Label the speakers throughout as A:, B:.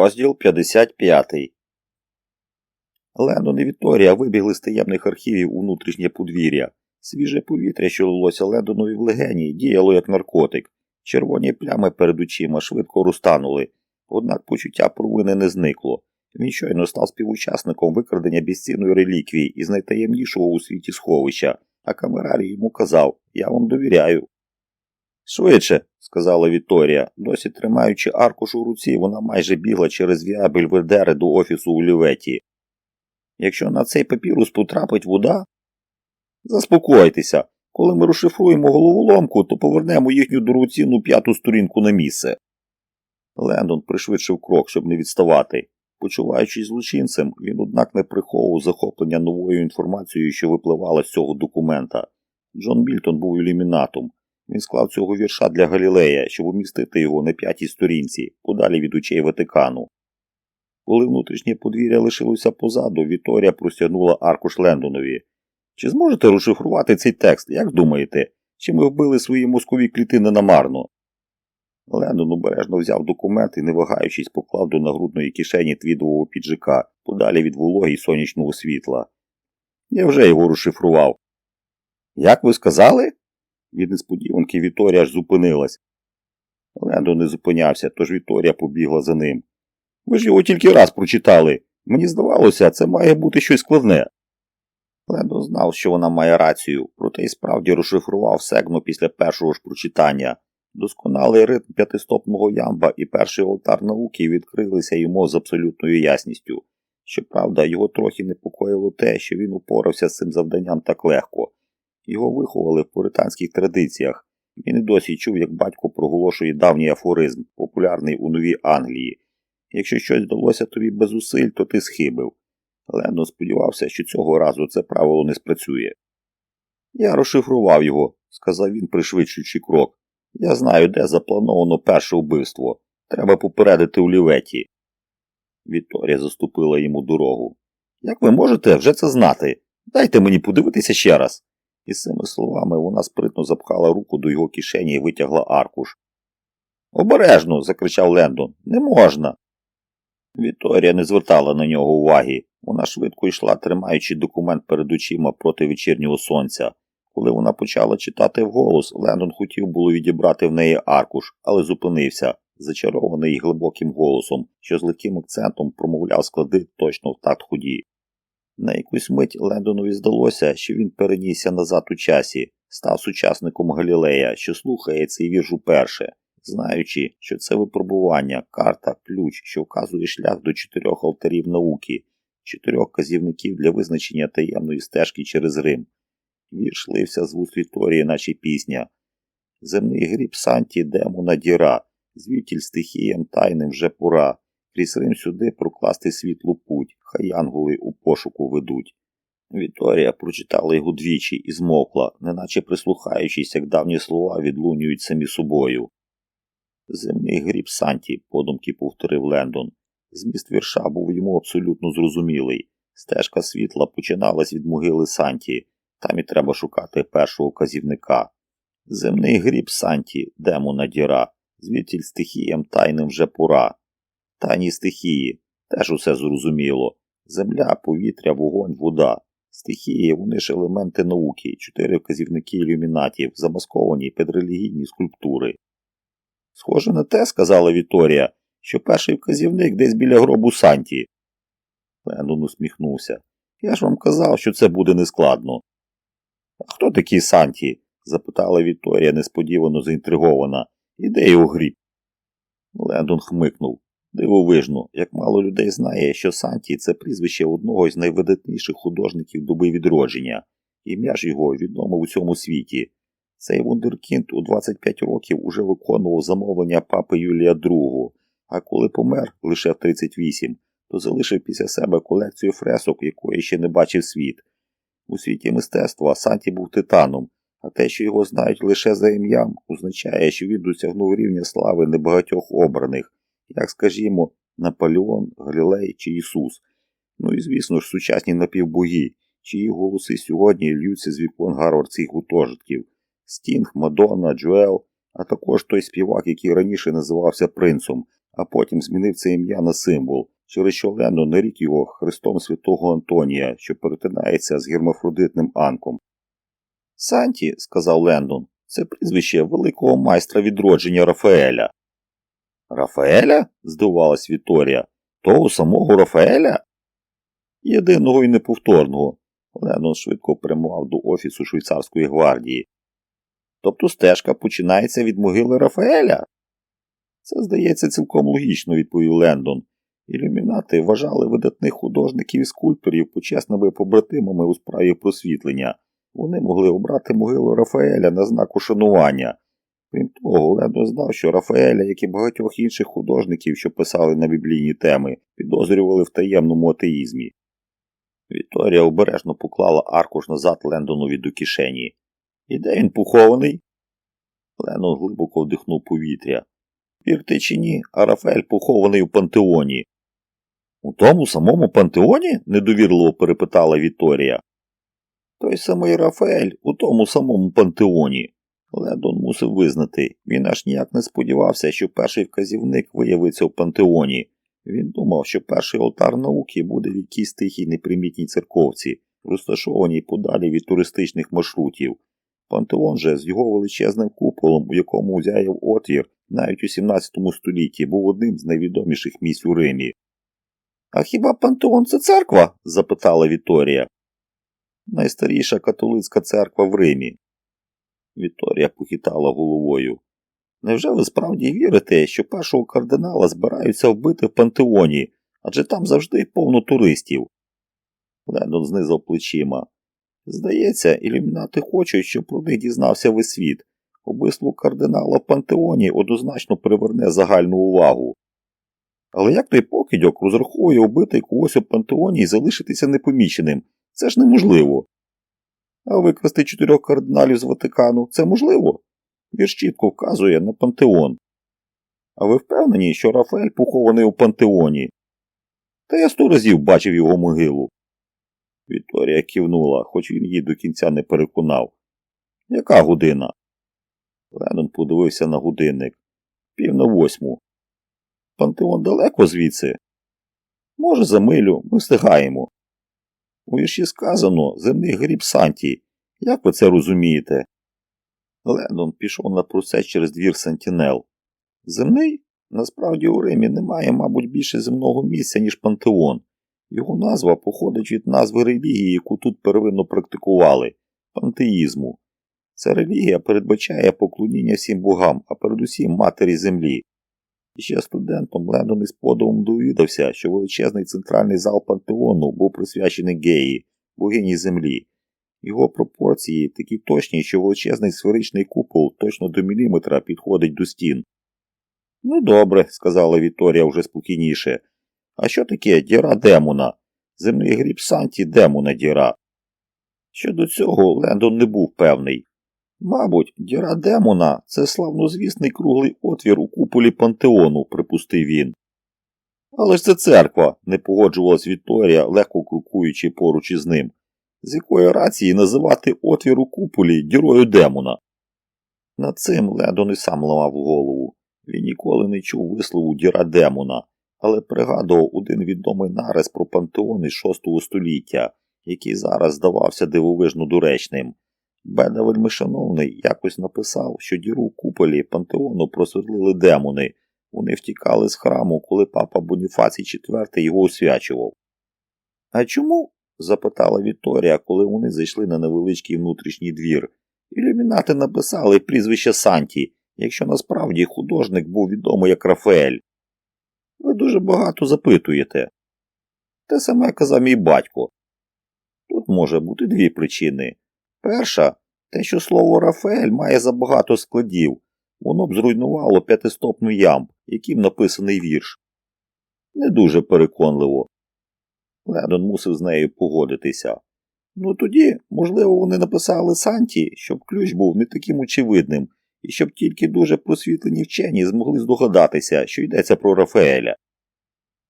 A: Розділ 55. Лендон і Вікторія вибігли з таємних архівів у внутрішнє подвір'я. Свіже повітря, що лилося Лендонові в легені, діяло як наркотик. Червоні плями перед очима швидко розтанули, однак почуття провини не зникло. Він щойно став співучасником викрадення безцінної реліквії із найтаємнішого у світі сховища, а камерарій йому казав Я вам довіряю. Швидше, сказала Віторія. Досі тримаючи аркуш у руці, вона майже бігла через віабель Ведери до офісу у Ліветі. Якщо на цей папірус потрапить вода. Заспокойтеся, коли ми розшифруємо головоломку, то повернемо їхню дорогоцінну п'яту сторінку на місце. Лендон пришвидшив крок, щоб не відставати. Почуваючись злочинцем, він, однак, не приховував захоплення новою інформацією, що випливала з цього документа. Джон Мільтон був ілюмінатом. Він склав цього вірша для Галілея, щоб умістити його на п'ятій сторінці, подалі від очей Ватикану. Коли внутрішнє подвір'я лишилося позаду, Віторія простягнула аркуш Лендонові. Чи зможете розшифрувати цей текст, як думаєте, чи ми вбили свої мозкові клітини намарно? Лендон обережно взяв документ і, не вагаючись, поклав до нагрудної кишені твідового піджака, подалі від вологі й сонячного світла. Я вже його розшифрував. Як ви сказали? Від несподіванки Віторія аж зупинилась. Лендон не зупинявся, тож Віторія побігла за ним. Ви ж його тільки раз прочитали. Мені здавалося, це має бути щось складне. Лендон знав, що вона має рацію, проте й справді розшифрував сегно після першого ж прочитання. Досконалий ритм п'ятистопного ямба і перший олтар науки відкрилися йому з абсолютною ясністю. Щоправда, його трохи непокоїло те, що він упорався з цим завданням так легко. Його виховали в пуританських традиціях. Він і досі чув, як батько проголошує давній афоризм, популярний у Новій Англії. Якщо щось вдалося тобі без зусиль, то ти схибив. Лендон сподівався, що цього разу це правило не спрацює. Я розшифрував його, сказав він, пришвидшуючи крок. Я знаю, де заплановано перше вбивство. Треба попередити у ліветі. Вікторія заступила йому дорогу. Як ви можете вже це знати? Дайте мені подивитися ще раз. І з цими словами вона спритно запхала руку до його кишені і витягла аркуш. Обережно, закричав Лендон, не можна. Вікторія не звертала на нього уваги. Вона швидко йшла, тримаючи документ перед очима проти вечірнього сонця. Коли вона почала читати вголос, Лендон хотів було відібрати в неї аркуш, але зупинився, зачарований глибоким голосом, що з легким акцентом промовляв склади точно в такт ході. На якусь мить Лендонові здалося, що він перенісся назад у часі, став сучасником Галілея, що слухає цей вірш уперше, знаючи, що це випробування, карта, ключ, що вказує шлях до чотирьох алтарів науки, чотирьох казівників для визначення таємної стежки через Рим. Вірш лився з вуст Віторії, наче пісня. Земний гріб Санті демона діра, звітіль стихіям тайним вже пора. Крізь Рим сюди прокласти світлу путь, хай янголи у пошуку ведуть. Вікторія прочитала його двічі і змовкла, неначе прислухаючись, як давні слова відлунюють самі собою. Земний гріб Санті, подумки повторив Лендон. Зміст вірша був йому абсолютно зрозумілий. Стежка світла починалась від могили Санті, там і треба шукати першого казівника. Земний гріб Санті, демона діра, звідтіль стихіям тайним вже пора. Тайні стихії, теж усе зрозуміло. Земля, повітря, вогонь, вода. Стихії вони ж елементи науки, чотири вказівники ілюмінатів, замасковані під релігійні скульптури. Схоже на те, сказала Віторія, що перший вказівник десь біля гробу Санті. Лендон усміхнувся. Я ж вам казав, що це буде нескладно. А хто такий Санті? запитала Вікторія, несподівано заінтригована. І де його гріб? Лендон хмикнув. Дивовижно, як мало людей знає, що Санті це прізвище одного із найвидатніших художників доби відродження, ім'я ж його відомо у цьому світі. Цей вундеркінд у 25 років уже виконував замовлення папи Юлія II, а коли помер лише в 38, то залишив після себе колекцію фресок, якої ще не бачив світ. У світі мистецтва Санті був титаном, а те, що його знають лише за ім'ям, означає, що він досягнув рівня слави небагатьох обраних, як, скажімо, Наполеон, Галілей чи Ісус. Ну і, звісно ж, сучасні напівбоги, чиї голоси сьогодні льються з вікон гарвардських гуртожитків. Стінг, Мадонна, Джуел, а також той співак, який раніше називався принцем, а потім змінив це ім'я на символ, через що Лендон нарік його Христом Святого Антонія, що перетинається з гермафродитним анком. Санті, сказав Лендон, це прізвище великого майстра відродження Рафаеля. Рафаеля? здивувалась Віторія. Того самого Рафаеля? Єдиного і неповторного. Леннон швидко прямував до офісу швейцарської гвардії. Тобто стежка починається від могили Рафаеля? Це здається цілком логічно, відповів Лендон. Ілюмінати вважали видатних художників і скульпторів почесними побратимами у справі просвітлення. Вони могли обрати могилу Рафаеля на знак ушанування. Крім того, Лендон знав, що Рафаеля, як і багатьох інших художників, що писали на біблійні теми, підозрювали в таємному атеїзмі. Вікторія обережно поклала аркуш назад Лендонові до кишені. І де він похований? Ленон глибоко вдихнув повітря. Вірте чи ні, а Рафаель похований у пантеоні. У тому самому пантеоні? недовірливо перепитала Вікторія. Той самий Рафаель у тому самому пантеоні. Лендон мусив визнати, він аж ніяк не сподівався, що перший вказівник виявиться в пантеоні. Він думав, що перший алтар науки буде в якійсь тихій непримітній церковці, розташованій подалі від туристичних маршрутів. Пантеон же з його величезним куполом, у якому зяяв отвір, навіть у 17 столітті був одним з найвідоміших місць у Римі. А хіба пантеон це церква? запитала Віторія. Найстаріша католицька церква в Римі. Віторія похитала головою. Невже ви справді вірите, що першого кардинала збираються вбити в пантеоні, адже там завжди повно туристів? Лендон знизав плечима. Здається, ілюмінати хочуть, щоб про них дізнався весь світ. Убивство кардинала в пантеоні однозначно приверне загальну увагу. Але як той покидьок розраховує убити когось у пантеоні і залишитися непоміченим? Це ж неможливо. А викрасти чотирьох кардиналів з Ватикану це можливо? Вірш чітко вказує на пантеон. А ви впевнені, що Рафаель похований у пантеоні? Та я сто разів бачив його могилу. Вікторія кивнула, хоч він її до кінця не переконав. Яка година? Леннон подивився на годинник. Пів на восьму. Пантеон далеко звідси? Може, за милю, ми встигаємо. У вірші сказано земний гріб Санті. Як ви це розумієте? Лендон пішов на процес через двір Сентінел. Земний? Насправді у Римі немає, мабуть, більше земного місця, ніж пантеон. Його назва походить від назви релігії, яку тут первинно практикували пантеїзму. Ця релігія передбачає поклоніння всім богам, а передусім матері землі. Ще студентом Лендон із подивом довідався, що величезний центральний зал пантеону був присвячений геї, богині землі. Його пропорції такі точні, що величезний сферичний купол точно до міліметра підходить до стін. Ну, добре, сказала Вікторія вже спокійніше. А що таке діра демона? Земний гріб Санті демона діра. Щодо цього Лендон не був певний. Мабуть, діра демона це славнозвісний круглий отвір у куполі пантеону, припустив він. Але ж це церква, не погоджувалась Вікторія, легко крокуючи поруч із ним. З якої рації називати отвір у куполі дірою демона? Над цим Лендон і сам ламав голову. Він ніколи не чув вислову діра демона, але пригадував один відомий нарис про пантеон із VI століття, який зараз здавався дивовижно доречним. Беда вельмишановний якось написав, що діру куполі пантеону просверлили демони. Вони втікали з храму, коли папа Боніфацій IV його освячував. А чому? запитала Вікторія, коли вони зайшли на невеличкий внутрішній двір. Ілюмінати написали прізвище Санті, якщо насправді художник був відомий як Рафаель. Ви дуже багато запитуєте. Те саме казав мій батько. Тут може бути дві причини. Перша те, що слово Рафаель має забагато складів, воно б зруйнувало п'ятистопну ямб, яким написаний вірш. Не дуже переконливо. Ледон мусив з нею погодитися. Ну тоді, можливо, вони написали Санті, щоб ключ був не таким очевидним, і щоб тільки дуже просвітлені вчені змогли здогадатися, що йдеться про Рафаеля.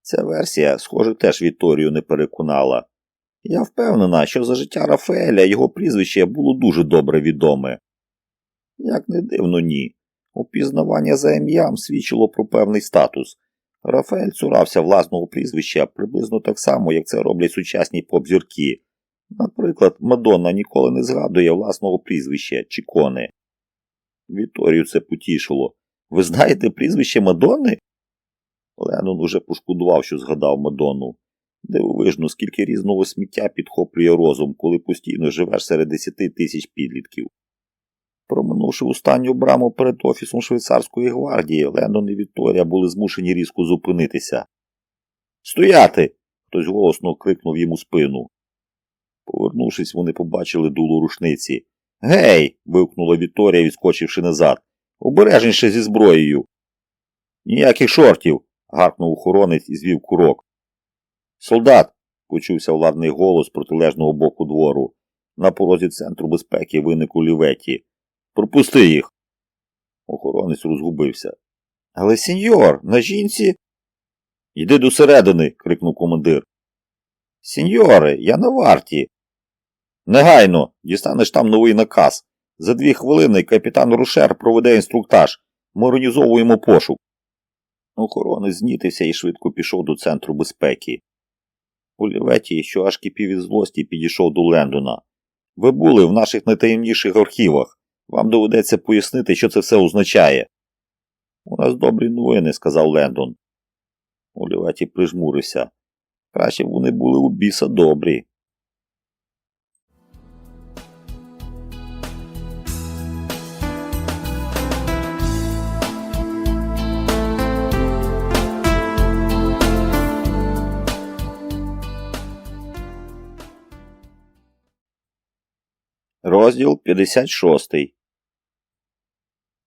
A: Ця версія, схоже, теж Вікторію не переконала. Я впевнена, що за життя Рафаеля його прізвище було дуже добре відоме. Як не дивно, ні. Упізнавання за ім'ям свідчило про певний статус. Рафаель цурався власного прізвища приблизно так само, як це роблять сучасні поп-зірки. Наприклад, Мадонна ніколи не згадує власного прізвища Чікони. Віторію це потішило. Ви знаєте прізвище Мадонни? Леннон уже пошкодував, що згадав Мадонну. Дивовижно, скільки різного сміття підхоплює розум, коли постійно живеш серед десяти тисяч підлітків. Проминувши останню браму перед офісом швейцарської гвардії, Леннон і Вікторія були змушені різко зупинитися. Стояти! хтось голосно крикнув їм у спину. Повернувшись, вони побачили дуло рушниці. Гей. вигукнула Вікторія, відскочивши назад. Обережніше зі зброєю. Ніяких шортів. гаркнув охоронець і звів курок. Солдат. почувся владний голос протилежного боку двору. На порозі центру безпеки виник у ліветі. Пропусти їх. Охоронець розгубився. Але сеньор, на жінці. Йди до середини. крикнув командир. Сеньоре, я на варті. Негайно, дістанеш там новий наказ. За дві хвилини капітан Рушер проведе інструктаж. Ми організовуємо пошук. Охоронець знітився і швидко пішов до центру безпеки. У ліветі, що аж кипів від злості, підійшов до Лендона. Ви були в наших найтаємніших архівах. Вам доведеться пояснити, що це все означає. У нас добрі новини, сказав Лендон. Оліваті прижмурився. Краще б вони були у біса добрі. Розділ 56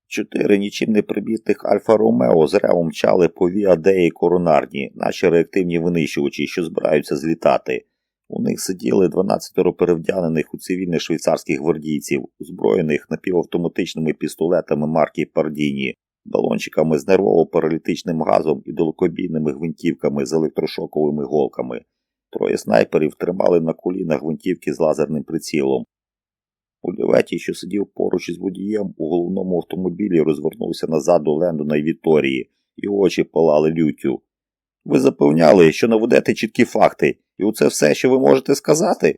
A: Чотири нічим не прибітих Альфа Ромео з ревом мчали по Віадеї коронарні, наші реактивні винищувачі, що збираються злітати. У них сиділи 12 перевдянених у цивільних швейцарських гвардійців, озброєних напівавтоматичними пістолетами марки Пардіні, балончиками з нервово-паралітичним газом і далекобійними гвинтівками з електрошоковими голками. Троє снайперів тримали на колінах гвинтівки з лазерним прицілом. У ліветі, що сидів поруч із водієм, у головному автомобілі розвернувся назад до Лендона і Віторії, і очі палали люттю. Ви запевняли, що наведете чіткі факти, і оце все, що ви можете сказати?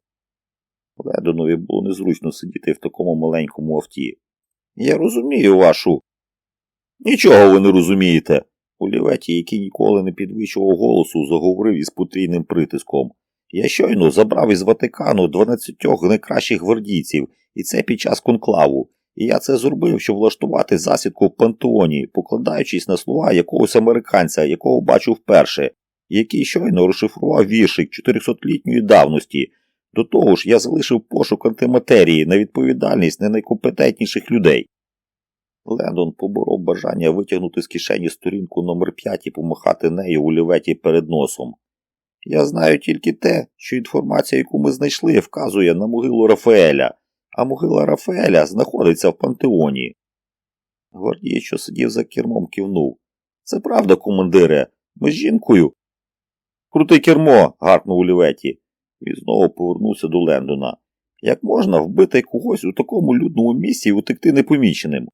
A: Лендонові було незручно сидіти в такому маленькому авті. Я розумію вашу. Нічого ви не розумієте. У ліветі, який ніколи не підвищував голосу, заговорив із потрійним притиском. Я щойно забрав із Ватикану 12 найкращих гвардійців, і це під час конклаву. І я це зробив, щоб влаштувати засідку в пантеоні, покладаючись на слова якогось американця, якого бачу вперше, який щойно розшифрував віршик 400-літньої давності. До того ж, я залишив пошук антиматерії на відповідальність не найкомпетентніших людей. Лендон поборов бажання витягнути з кишені сторінку номер 5 і помахати нею у ліветі перед носом. Я знаю тільки те, що інформація, яку ми знайшли, вказує на могилу Рафаеля, а могила Рафаеля знаходиться в пантеоні. Гвардій, що сидів за кермом, кивнув. Це правда, командире, ми з жінкою. Крути кермо. гаркнув у ліветі. І знову повернувся до Лендона. Як можна вбити когось у такому людному місці і утекти непоміченим?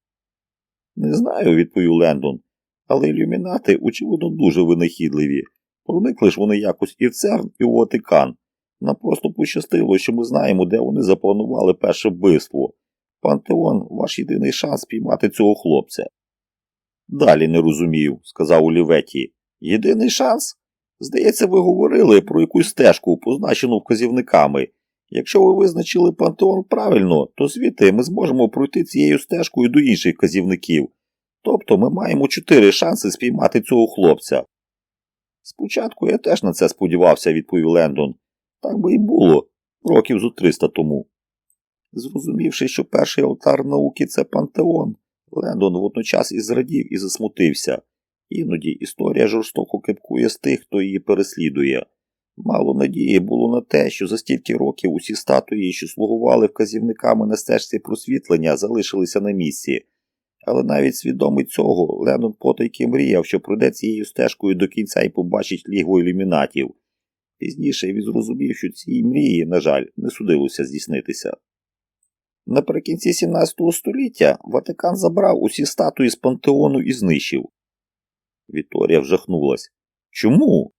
A: Не знаю, відповів Лендон, але ілюмінати, очевидно, дуже винахідливі. Проникли ж вони якось і в ЦЕРН, і в Ватикан. Нам просто пощастило, що ми знаємо, де вони запланували перше вбивство. Пантеон, ваш єдиний шанс піймати цього хлопця. Далі не розумію, сказав Оліветі. Єдиний шанс? Здається, ви говорили про якусь стежку, позначену вказівниками. Якщо ви визначили пантеон правильно, то звідти ми зможемо пройти цією стежкою до інших вказівників. Тобто ми маємо чотири шанси спіймати цього хлопця. Спочатку я теж на це сподівався, відповів Лендон. Так би і було, років зо 300 тому. Зрозумівши, що перший алтар науки це пантеон, Лендон водночас і зрадів і засмутився. Іноді історія жорстоко кипкує з тих, хто її переслідує. Мало надії було на те, що за стільки років усі статуї, що слугували вказівниками на стежці просвітлення, залишилися на місці. Але навіть свідомий цього, Леннон потайки мріяв, що пройде цією стежкою до кінця і побачить лігво ілюмінатів. Пізніше він зрозумів, що цієї мрії, на жаль, не судилося здійснитися. Наприкінці 17 століття Ватикан забрав усі статуї з пантеону і знищив. Вікторія вжахнулась. Чому?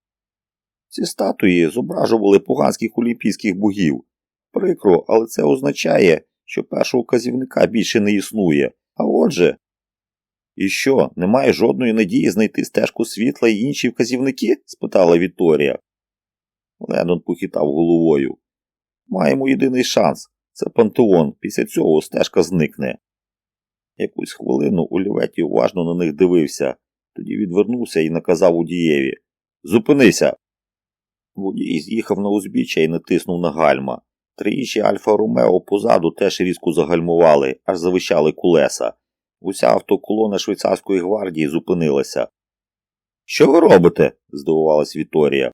A: Ці статуї зображували поганських олімпійських богів. Прикро, але це означає, що першого казівника більше не існує. А отже. І що, немає жодної надії знайти стежку світла і інші вказівники? спитала Вікторія. Леннон похитав головою. Маємо єдиний шанс це пантеон. Після цього стежка зникне. Якусь хвилину Оліветі уважно на них дивився, тоді відвернувся і наказав водієві Зупинися. Водій з'їхав на узбіччя і натиснув на гальма. Триїжджі Альфа Ромео позаду теж різко загальмували, аж завищали кулеса. Уся автоколона швейцарської гвардії зупинилася. Що ви робите? здивувалась Віторія.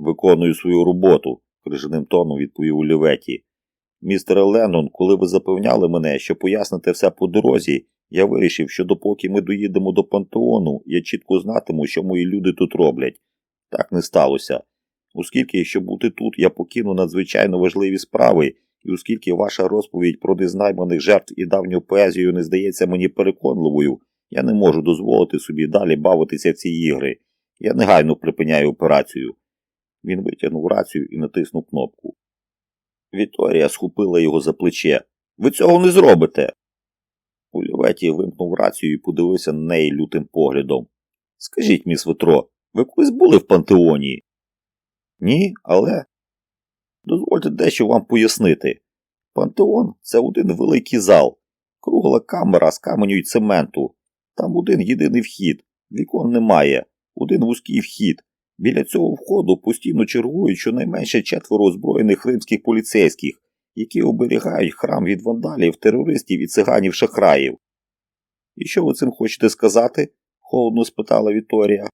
A: Виконую свою роботу, крижаним тоном відповів Оліветі. Містере Леннон, коли ви запевняли мене, що поясните все по дорозі, я вирішив, що допоки ми доїдемо до пантеону, я чітко знатиму, що мої люди тут роблять. Так не сталося. Оскільки, щоб бути тут, я покину надзвичайно важливі справи, і оскільки ваша розповідь про незнайманих жертв і давню поезію не здається мені переконливою, я не можу дозволити собі далі бавитися в ці ігри. Я негайно припиняю операцію. Він витягнув рацію і натиснув кнопку. Вікторія схопила його за плече. Ви цього не зробите. Оліветі вимкнув рацію і подивився на неї лютим поглядом. Скажіть, міс Ветро, ви колись були в пантеоні? Ні, але. Дозвольте дещо вам пояснити. Пантеон це один великий зал, кругла камера з каменю й цементу. Там один єдиний вхід, вікон немає, один вузький вхід. Біля цього входу постійно чергують щонайменше четверо озброєних римських поліцейських, які оберігають храм від вандалів, терористів і циганів шахраїв. І що ви цим хочете сказати? холодно спитала Віторія.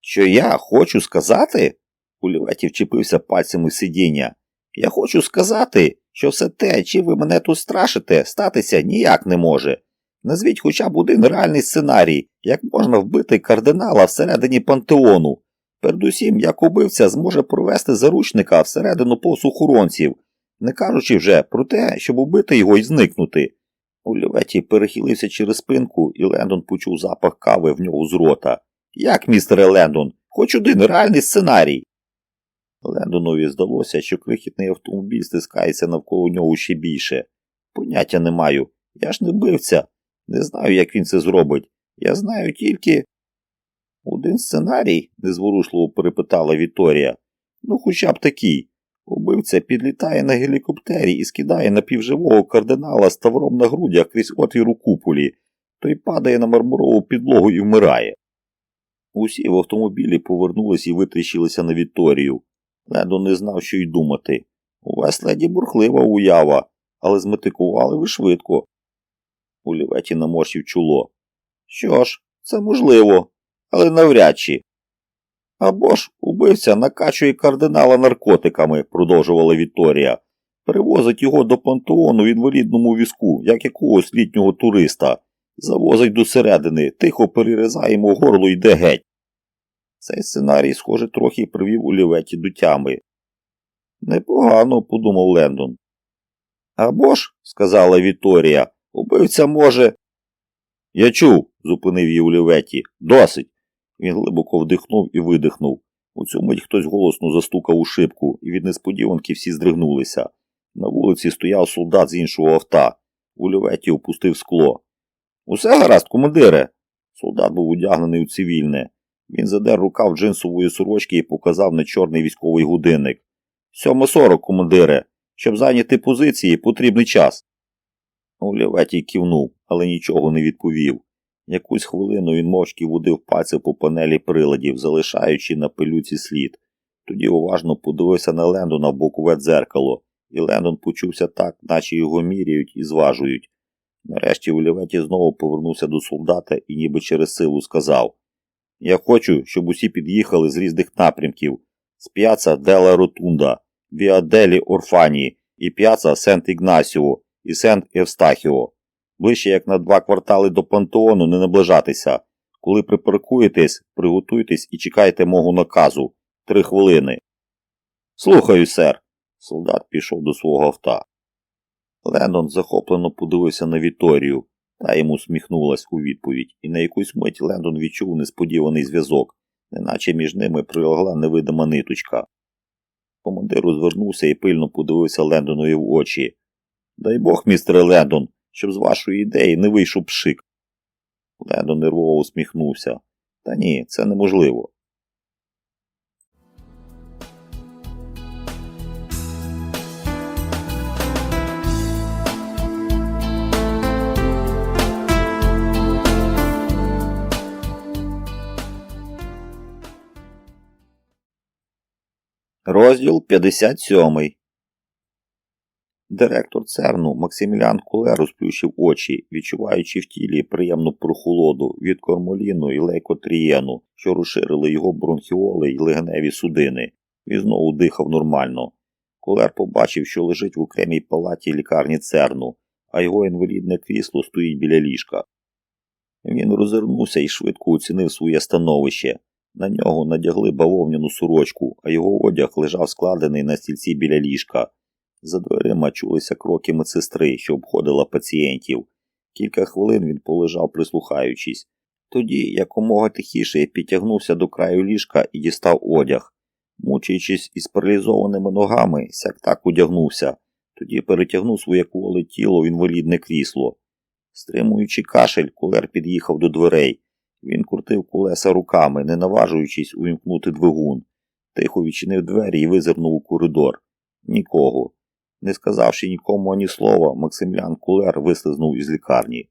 A: Що я хочу сказати? Уліветі вчепився пальцями в сидіння. Я хочу сказати, що все те, чим ви мене тут страшите, статися ніяк не може. Назвіть хоча б один реальний сценарій, як можна вбити кардинала всередині пантеону. Передусім, як убивця зможе провести заручника всередину посухоронців, не кажучи вже про те, щоб убити його і зникнути. Оліветі перехилився через спинку, і Лендон почув запах кави в нього з рота. Як, містере Лендон, хоч один реальний сценарій. Лендонові здалося, що крихітний автомобіль стискається навколо нього ще більше. Поняття не маю. Я ж не бивця. Не знаю, як він це зробить. Я знаю тільки. Один сценарій, незворушливо перепитала Віторія. Ну, хоча б такий. Убивця підлітає на гелікоптері і скидає напівживого кардинала з тавром на грудях крізь отвір у куполі, той падає на мармурову підлогу і вмирає. Усі в автомобілі повернулись і витріщилися на Віторію. Ледо не знав, що й думати. У вас леді бурхлива уява, але зметикували ви швидко. Оліветі наморщив чоло. Що ж, це можливо, але навряд чи. Або ж убивця накачує кардинала наркотиками, продовжувала Вікторія. Привозить його до пантеону в інвалідному візку, як якогось літнього туриста. Завозить до середини, тихо перерізаємо горло йде геть. Цей сценарій, схоже, трохи привів Оліветі до тями. Непогано, подумав Лендон. Або ж, сказала Вікторія, убивця може. Я чув, зупинив її Оліветі. Досить. Він глибоко вдихнув і видихнув. У цю мить хтось голосно застукав у шибку, і від несподіванки всі здригнулися. На вулиці стояв солдат з іншого авто. У льоветі опустив скло. Усе гаразд, командире. Солдат був одягнений у цивільне. Він задер рукав джинсової сорочки і показав на чорний військовий годинник. Сьома сорок, командире. Щоб зайняти позиції, потрібний час. Оліветій кивнув, але нічого не відповів. Якусь хвилину він мовчки водив пальці по панелі приладів, залишаючи на пилюці слід. Тоді уважно подивився на Лендона в бокове дзеркало, і Лендон почувся так, наче його міряють і зважують. Нарешті Оліветі знову повернувся до солдата і ніби через силу сказав Я хочу, щоб усі під'їхали з різних напрямків з п'яца Дела Ротунда, Віаделі Орфані і п'яца Сент Ігнасіо і Сент Евстахіо. Ближче як на два квартали до пантеону не наближатися. Коли припаркуєтесь, приготуйтесь і чекайте мого наказу. Три хвилини. Слухаю, сер. Солдат пішов до свого авто. Лендон захоплено подивився на Віторію, та йому сміхнулась у відповідь, і на якусь мить Лендон відчув несподіваний зв'язок, неначе між ними прилегла невидима ниточка. Командиру звернувся і пильно подивився Лендонові в очі. Дай Бог, містере Лендон, щоб з вашої ідеї не вийшов пшик. Лендон нервово усміхнувся. Та ні, це неможливо. Розділ 57 Директор церну Максимілян Кулер розплющив очі, відчуваючи в тілі приємну прохолоду від кормоліну і лейкотрієну, що розширили його бронхіоли й легеневі судини. Він знову дихав нормально. Кулер побачив, що лежить в окремій палаті лікарні церну, а його інвалідне крісло стоїть біля ліжка. Він розвернувся і швидко оцінив своє становище. На нього надягли бавовняну сорочку, а його одяг лежав складений на стільці біля ліжка. За дверима чулися кроки медсестри, що обходила пацієнтів. Кілька хвилин він полежав, прислухаючись. Тоді якомога тихіше підтягнувся до краю ліжка і дістав одяг. Мучаючись із паралізованими ногами, сяк так одягнувся, тоді перетягнув своє кволе тіло в інвалідне крісло. Стримуючи кашель, кулер під'їхав до дверей. Він крутив колеса руками, не наважуючись увімкнути двигун. Тихо відчинив двері і визирнув у коридор. Нікого. Не сказавши нікому ані слова, Максимлян Кулер вислизнув із лікарні.